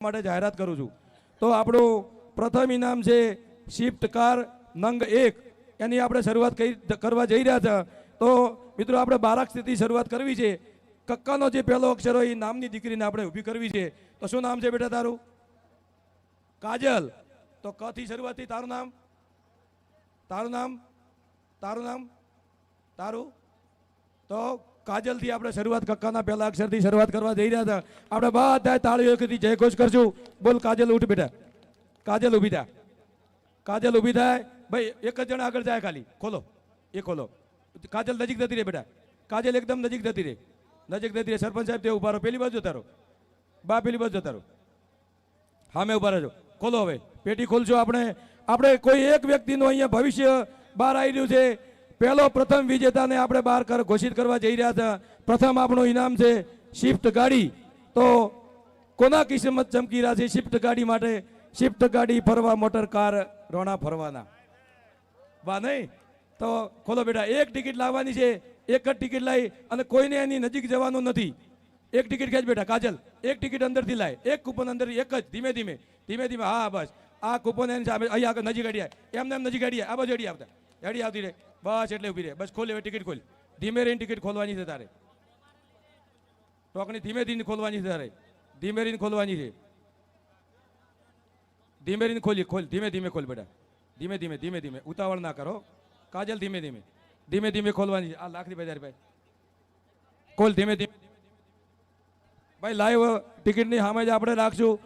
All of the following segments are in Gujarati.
માટે જાહેરાત કરું છું. તો આપણું પ્રથમ ઇનામ છે શિફ્ટ કાર નંગ એક. એની આપણે શરૂઆત કરી કરવા જઈ રહ્યા છે. તો મિત્રો, આપણે બારાક સ્થિતિ શરૂઆત કરવી છે. કક્કાનો જે પહેલો અક્ષર હોય એ નામની દીકરીને આપણે ઊભી કરવી છે. તો શું નામ છે બેટા તારું? કાજલ. તો ક થી શરૂઆતથી તારું નામ? તારું નામ? તારું નામ? તારું? તો કાજલથી આપણે શરૂઆત કક્કાના પહેલા અક્ષરથી શરૂઆત કરવા જઈ રહ્યા હતા. આપણે બધા તાળીઓથી જય ઘોષ કરશું બોલ, કાજલ ઉઠ બેટા. કાજલ ઊભી થા. કાજલ ઊભી થાય. ભાઈ, એક જ જણ આગળ જાય ખાલી. ખોલો. એ ખોલો. કાજલ નજીક થતી રહે બેટા. કાજલ એકદમ નજીક થતી રહે. નજીક જતી રહે. સરપંચ સાહેબ, તે ઊભા રહો. પેલી બાજુ તારો બા, પેલી બાજુ તારો રહો સામે ઊભા રહેજો. ખોલો હવે. પેટી ખોલજો આપણે. આપણે કોઈ એક વ્યક્તિનું અહીંયા ભવિષ્ય બહાર આવી રહ્યું છે. પહેલો પ્રથમ વિજેતાને આપણે બહાર કર ઘોષિત કરવા જઈ રહ્યા હતા. પ્રથમ આપણું ઇનામ છે શિફ્ટ ગાડી. તો કોના કિસ્મત ચમકી રહ્યા છે શિફ્ટ ગાડી માટે? શિફ્ટ ગાડી ફરવા મોટર કાર રોણા ફરવાના. વાહ નહીં? તો ખોલો બેટા, એક ટિકિટ લાવવાની છે, એક જ ટિકિટ લાવી અને કોઈને એની નજીક જવાનું નથી. એક ટિકિટ ખેંચ બેટા, કાજલ. એક ટિકિટ અંદરથી લાય. એક કૂપન અંદર એક જ, ધીમે ધીમે. ધીમે ધીમે, હા, બસ. આ કૂપન એની સામે, અહીંયા આગળ નજીક અડી આવે એમને એમ નજીક અડી આ બાજુ અડી આવતા. અડી આવતી રહે. બસ એટલે ઊભી રહે. બસ ખોલ, હવે ટિકિટ ખોલ. ધીમે રહીને ટિકિટ ખોલવાની છે તારે. ટોકની ધીમે ધીમે ખોલવાની છે તારે. ધીમે રહીને ખોલવાની છે. ધીમે રહીને ખોલી, ખોલ. ધીમે ધીમે ખોલ બેટા. ધીમે ધીમે ધીમે ધીમે. ઉતાવળ ના કરો. કાજલ, ધીમે ધીમે. ધીમે ધીમે ખોલવાની છે. આ લાખની બજાર ભાઈ. ખોલ, ધીમે ધીમે. ભાઈ લાઈવ ટિકિટની સામે જ આપણે રાખશું.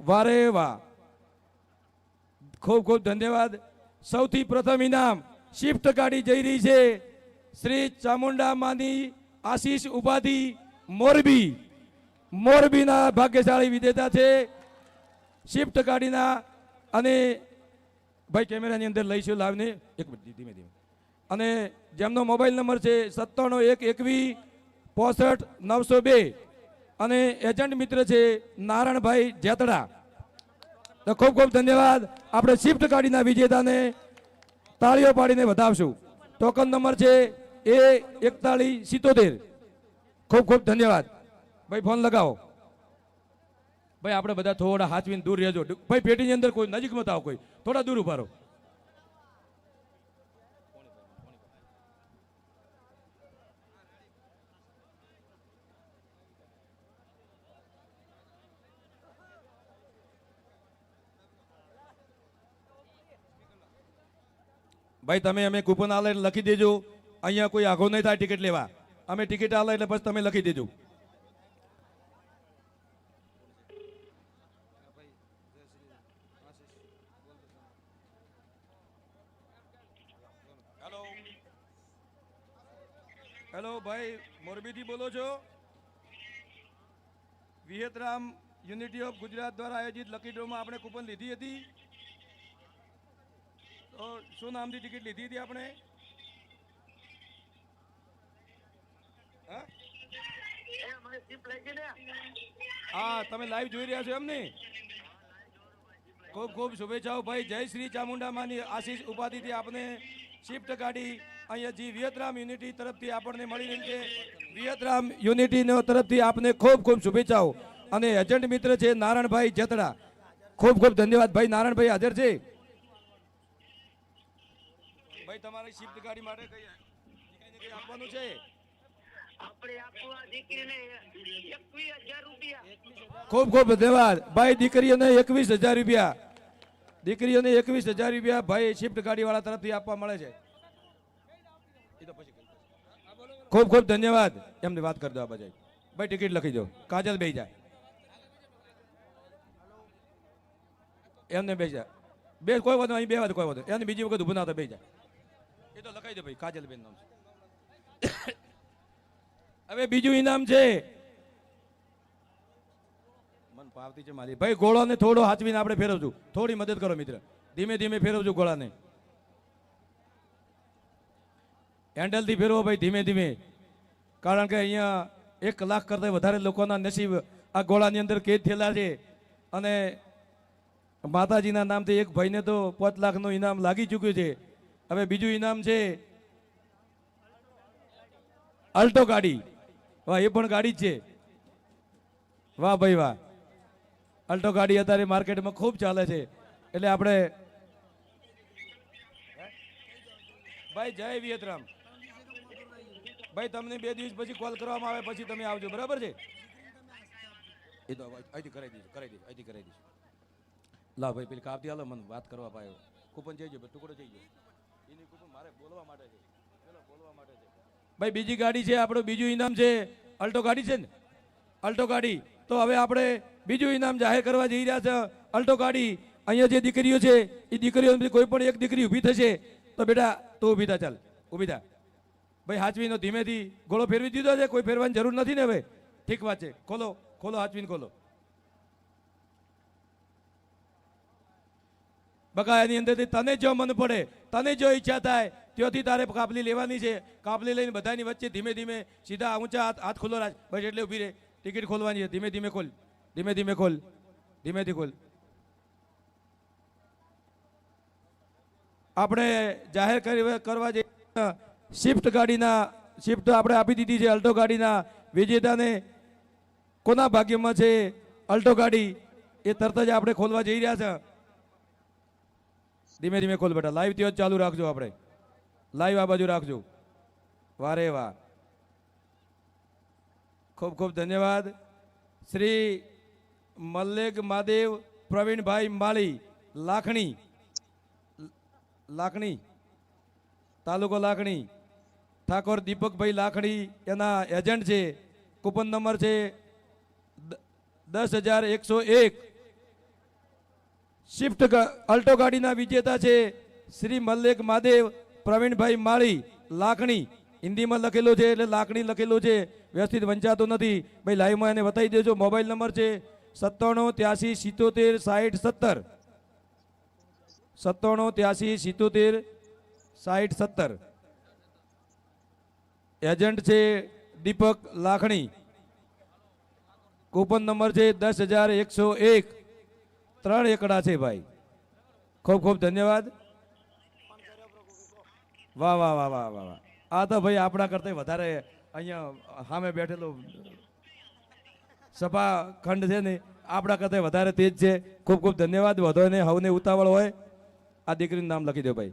વારે વાહ. ખૂબ ખૂબ ધન્યવાદ. સૌથી પ્રથમ ઇનામ. શિફ્ટ ગાડી જઈ રહી છે. શ્રી ચામુંડા માની આશીષ ઉપાધિ મોરબી. મોરબીના ભાગ્યશાળી વિજેતા છે. શિફ્ટ ગાડીના અને ભાઈ કેમેરાની અંદર લઈશું લાવીને. એક મિનિટ, ધીમે ધીમે. અને જેમનો મોબાઈલ નંબર છે સત્તાણું એક એકવીસ પોસઠ નવસો બે. અને એજન્ટ મિત્ર છે નારાયણભાઈ જેતડા. તો ખૂબ ખૂબ ધન્યવાદ. આપણે શિફ્ટ ગાડીના વિજેતાને તાળીઓ પાડીને વધાવશું. ટોકન નંબર છે એ એકતાળીસ સિત્તોતેર. ખૂબ ખૂબ ધન્યવાદ. ભાઈ, ફોન લગાવો. ભાઈ, આપણે બધા થોડા હાથવીને દૂર રહેજો. ભાઈ, પેટીની અંદર કોઈ નજીક મત આવો કોઈ. થોડા દૂર ઊભા રહો. ભાઈ તમે અમે કૂપન આલે એટલે લખી દેજો. અહીંયા કોઈ આઘો નહીં થાય ટિકિટ લેવા. અમે ટિકિટ આલે એટલે પછી તમે લખી દેજો. હેલો હેલો ભાઈ મોરબીથી બોલો છો? વિહેતરામ યુનિટી ઓફ ગુજરાત દ્વારા આયોજિત લકી ડ્રોમાં આપણે કૂપન લીધી હતી. તો શું નામથી ટિકિટ લીધી હતી આપણે? હા? તમે લાઈવ જોઈ રહ્યા છો એમ ને ખૂબ ખૂબ શુભેચ્છાઓ ભાઈ. જય શ્રી ચામુંડામાની આશીષ ઉપાધિથી આપને શિફ્ટ કાઢી અહીંયા જી વિયતરામ યુનિટી તરફથી આપણને મળી રહી છે. વિયતરામ યુનિટીનો તરફથી આપને ખૂબ ખૂબ શુભેચ્છાઓ. અને એજન્ટ મિત્ર છે નારાયણભાઈ જતડા. ખૂબ ખૂબ ધન્યવાદ ભાઈ. નારાયણભાઈ હાજર છે. ભાઈ તમારી શિફ્ટ ગાડી માટે કઈ દીકરીને કઈ આપવાનું છે? આપણે આપવા દીકરીને એકવીસ હજાર રૂપિયા. ખૂબ ખૂબ ધન્યવાદ. ભાઈ દીકરીઓને એકવીસ હજાર રૂપિયા. દીકરીઓને એકવીસ હજાર રૂપિયા ભાઈ શિફ્ટ ગાડીવાળા તરફથી આપવા મળે છે. ખૂબ ખૂબ ધન્યવાદ. એમની વાત કરી દો આ બધા ભાઈ ટિકિટ લખી દો. કાજલ બે જાય એમને બે જાય બે કોઈ વાંધો અહીં બે વાત કોઈ વાંધો એમને બીજી વખત ઊભું ના થાય બે જાય એ તો લખાઈ દે ભાઈ, કાજલબેન નામ છે. હવે બીજું ઇનામ છે. મન પાવતી છે મારી. ભાઈ, ગોળાને થોડો હાચવીને આપણે ફેરવશું. થોડી મદદ કરો મિત્ર. ધીમે ધીમે ફેરવજો ગોળાને. હેન્ડલથી ફેરવો ભાઈ, ધીમે ધીમે. કારણ કે અહીંયા એક લાખ કરતાં વધારે લોકોના નસીબ આ ગોળાની અંદર કેદ થયેલા છે. અને માતાજીના નામથી એક ભાઈને તો પાંચ લાખનું ઇનામ લાગી ચૂક્યું છે. હવે બીજું ઇનામ છે અલ્ટો ગાડી. વાહ, એ પણ ગાડી છે. વાહ ભાઈ વાહ. અલ્ટો ગાડી અત્યારે માર્કેટમાં ખૂબ ચાલે છે. એટલે આપણે ભાઈ, જય વિયતરામ ભાઈ, તમને બે દિવસ પછી કોલ કરવામાં આવે, પછી તમે આવજો. બરાબર છે? એ તો અહીંથી કરાવી દીધું કરાવી દઈશું, અહીંથી કરાવી દીધું લાવ ભાઈ, પેલી કાપતી હાલો, મને વાત કરવા પાયો કૂપન જઈ ગયો ટુકડો જઈ ગયો. ભાઈ, બીજી ગાડી છે, આપણું બીજું ઇનામ છે. અલ્ટો ગાડી છે ને? અલ્ટો ગાડી. તો હવે આપણે બીજું ઇનામ જાહેર કરવા જઈ રહ્યા છે. અલ્ટો ગાડી. અહીંયા જે દીકરીઓ છે એ દીકરીઓ કોઈ પણ એક દીકરી ઊભી થશે, તો બેટા, તું ઊભી થા, ચાલ. ઊભી થા. ભાઈ, હાચવીનો ધીમેથી ગોળો ફેરવી દીધો છે. કોઈ ફેરવાની જરૂર નથી ને હવે? ઠીક વાત છે. ખોલો ખોલો, હાચવીને ખોલો. બકા એની અંદરથી તને જો મન પડે, તને જો ઈચ્છા થાય, ત્યોથી તારે કાપલી લેવાની છે. કાપલી લઈને બધાની વચ્ચે ધીમે ધીમે સીધા ઊંચા હાથ હાથ ખોલો રાજ બસ એટલે ઊભી રહે ટિકિટ ખોલવાની છે. ધીમે ધીમે ખોલ. ધીમે ધીમે ખોલ. ધીમેથી ખોલ. આપણે જાહેર કરી- કરવા જઈએ શિફ્ટ ગાડીના શિફ્ટ આપણે આપી દીધી છે અલ્ટો ગાડીના. વિજેતાને કોના ભાગ્યમાં છે? અલ્ટો ગાડી. એ તરત જ આપણે ખોલવા જઈ રહ્યા છે. ધીમે ધીમે ખોલ બેટા. લાઈવ ત્યાં ચાલુ રાખજો આપણે. લાઈવ આ બાજુ રાખજો. વારે વાહ ખૂબ ખૂબ ધન્યવાદ. શ્રી મલ્લેક મહાદેવ, પ્રવીણભાઈ માળી, લાખણી. લાખણી. તાલુકો લાખણી. ઠાકોર દીપકભાઈ લાખણી એના એજન્ટ છે. કૂપન નંબર છે દસ હજાર એકસો એક. શિફ્ટ અલ્ટો ગાડીના વિજેતા છે શ્રી મલ્લેક મહાદેવ, પ્રવીણભાઈ માળી, લાખણી. હિન્દીમાં લખેલો છે એટલે લાખણી લખેલો છે. વ્યવસ્થિત વંચાતો નથી. ભાઈ લાઈવમાં એને બતાવી દેજો. મોબાઈલ નંબર છે સત્તાણું ત્યાસી સિત્તોતેર સાઠ સત્તર. સત્તાણું ત્યાસી સિત્તોતેર સાઠ સત્તર. એજન્ટ છે દીપક લાખણી. કૂપન નંબર છે દસ હજાર એકસો એક. ત્રણ એકડા છે ભાઈ. ખૂબ ખૂબ ધન્યવાદ. વાહ વાહ વાહ વાહ વાહ વાહ. આ તો ભાઈ આપણા કરતા વધારે અહીંયા સામે બેઠેલો સભા ખંડ છે ને, આપણા કરતા વધારે તેજ છે. ખૂબ ખૂબ ધન્યવાદ. વધો ને હવને ઉતાવળ હોય. આ દીકરીનું નામ લખી દો ભાઈ.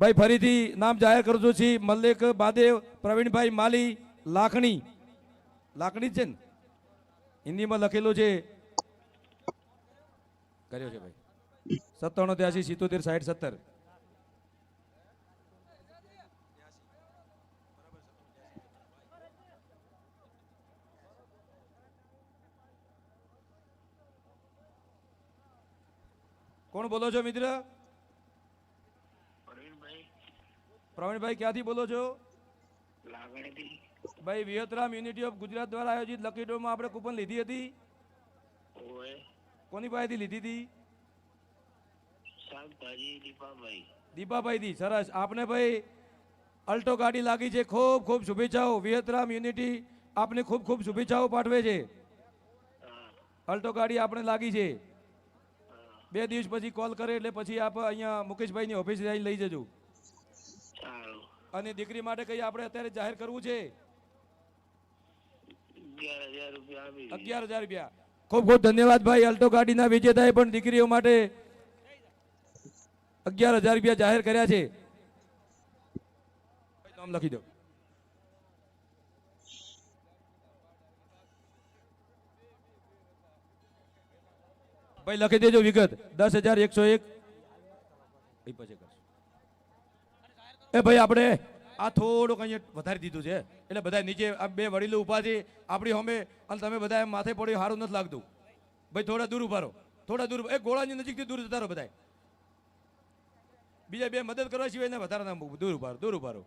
ભાઈ, ફરીથી નામ જાહેર કરું છું છી મલ્લિક બાદેવ, પ્રવીણભાઈ માલી લાખણી જ છે ને? હિન્દીમાં લખેલું છે કર્યો છે ભાઈ. સત્તાણું ત્યાસી સિત્તોતેર સાઠ સત્તર. કોણ બોલો છો મિત્ર? પ્રવીણભાઈ ક્યાંથી બોલો છો? ભાઈ વિયતરામ યુનિટી ઓફ ગુજરાત દ્વારા આયોજિત લકી ડ્રોમાં આપણે કૂપન લીધી હતી? કોની પાસેથી લીધી હતી? શાકભાજી દીપાભાઈ. થી સરસ. આપને ભાઈ અલ્ટો ગાડી લાગી છે. ખૂબ ખૂબ શુભેચ્છાઓ. વિયતરામ યુનિટી આપને ખૂબ ખૂબ શુભેચ્છાઓ પાઠવે છે. અલ્ટો ગાડી આપણે લાગી છે. બે દિવસ પછી કોલ કરે એટલે પછી આપ અહીંયા મુકેશભાઈની ઓફિસ લઈ જજો. અને દીકરી માટે કઈ આપણે અત્યારે જાહેર કરવું છે? અગિયાર હજાર રૂપિયા. ખૂબ ખૂબ ધન્યવાદ ભાઈ. અલ્ટો ગાડીના વિજેતાએ પણ દીકરીઓ માટે અગિયાર હજાર રૂપિયા જાહેર કર્યા છે. નામ લખી દો. ભાઈ, લખી દેજો વિગત. દસ હજાર એકસો એક. એ ભાઈ, આપણે આ થોડુંક અહીંયા વધારી દીધું છે. એટલે બધા નીચે આ બે વડીલો ઊભા છે. આપણી હોમે અને તમે બધા એમ માથે પડ્યું સારું નથી લાગતું. ભાઈ, થોડા દૂર ઊભા રહો. થોડા દૂર એ ગોળાની નજીકથી દૂર જતા રહો બધા બીજા બે મદદ કરવા સિવાય વધારે દૂર ઊભા દૂર ઊભા રહો.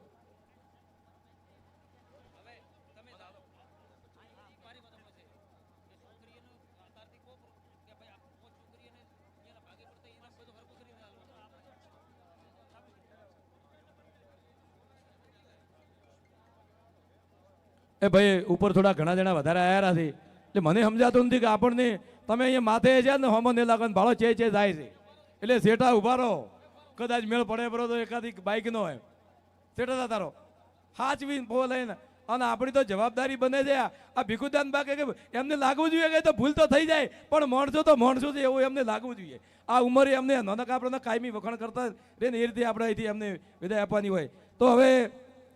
એ ભાઈ, ઉપર થોડા ઘણા જણા વધારે આવ્યા નથી એટલે મને સમજાતું નથી કે આપણને, તમે અહીંયા માથે છે ને હોમો ને લાગવાનું ભાડો ચે ચે થાય છે. એટલે શેઠા ઊભા રહો. કદાચ મેળ પડે બરો તો એકાદી બાઇકનો એમ શેઠા તારો હાચવી લઈને. અને આપણી તો જવાબદારી બને છે. આ ભીખુદાન બા કે એમને લાગવું જોઈએ કે તો ભૂલ તો થઈ જાય, પણ માણસો તો માણસો છે, એવું એમને લાગવું જોઈએ. આ ઉંમરે એમને નાનક આપણને કાયમી વખાણ કરતા રહે ને એ રીતે આપણે અહીંથી એમને વિદાય આપવાની હોય. તો હવે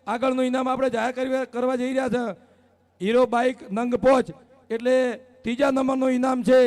આગળનું ઇનામ આપણે જાહેર કરવા જઈ રહ્યા છે. હીરો બાઇક નંગ પોચ એટલે ત્રીજા નંબરનું ઇનામ છે